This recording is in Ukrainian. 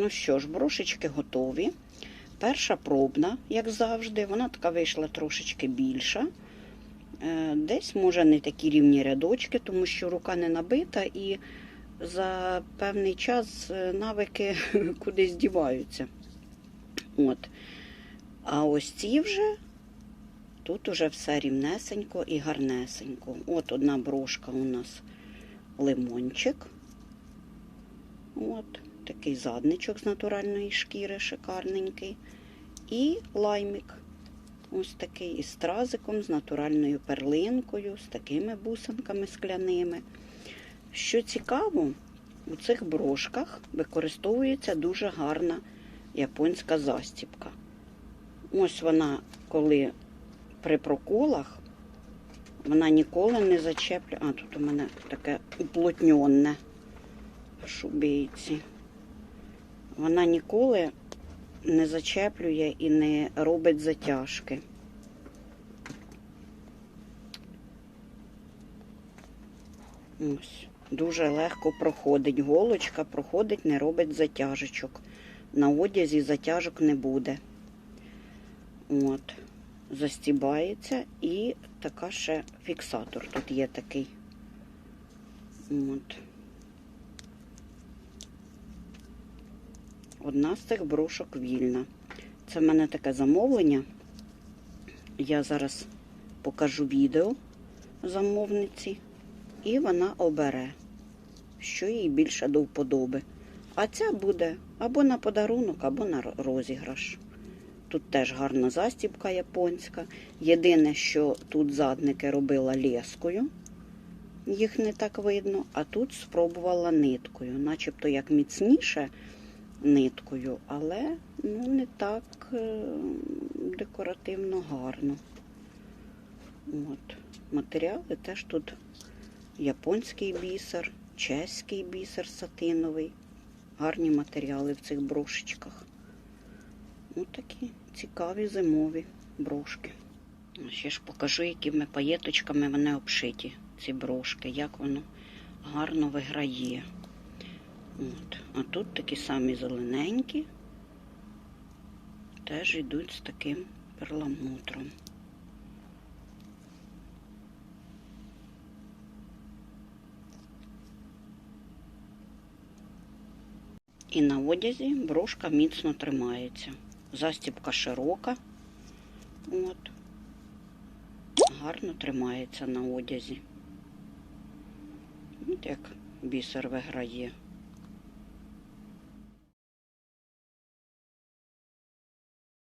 Ну що ж, брошечки готові. Перша пробна, як завжди, вона така вийшла трошечки більша. Е, Десь, може, не такі рівні рядочки, тому що рука не набита і за певний час е, навики кудись діваються. От. А ось ці вже тут уже все рівнесенько і гарнесенько. От одна брошка у нас лимончик. От, такий задничок з натуральної шкіри, шикарненький. І лаймик. Ось такий із стразиком, з натуральною перлинкою, з такими бусинками скляними. Що цікаво, у цих брошках використовується дуже гарна японська застіпка. Ось вона, коли при проколах, вона ніколи не зачеплює. А, тут у мене таке уплотньонне в шубейці. Вона ніколи не зачеплює і не робить затяжки. Ось. Дуже легко проходить. Голочка проходить, не робить затяжечок. На одязі затяжок не буде. От. Застібається і така ще фіксатор тут є такий. От. Одна з цих брошок вільна. Це в мене таке замовлення. Я зараз покажу відео замовниці, і вона обере, що їй більше до вподоби. А ця буде або на подарунок, або на розіграш. Тут теж гарна застібка японська. Єдине, що тут задники робила лескою, їх не так видно, а тут спробувала ниткою, начебто як міцніше ниткою, але ну, не так е, декоративно гарно. От. Матеріали теж тут японський бісер, чеський бісер сатиновий. Гарні матеріали в цих брошечках. Ось такі цікаві зимові брошки. Ще ж покажу, якими паєточками вони обшиті, ці брошки, як воно гарно виграє. От. А тут такі самі зелененькі, теж йдуть з таким перламутром. І на одязі брошка міцно тримається. Застібка широка. От. Гарно тримається на одязі. От як бісер виграє.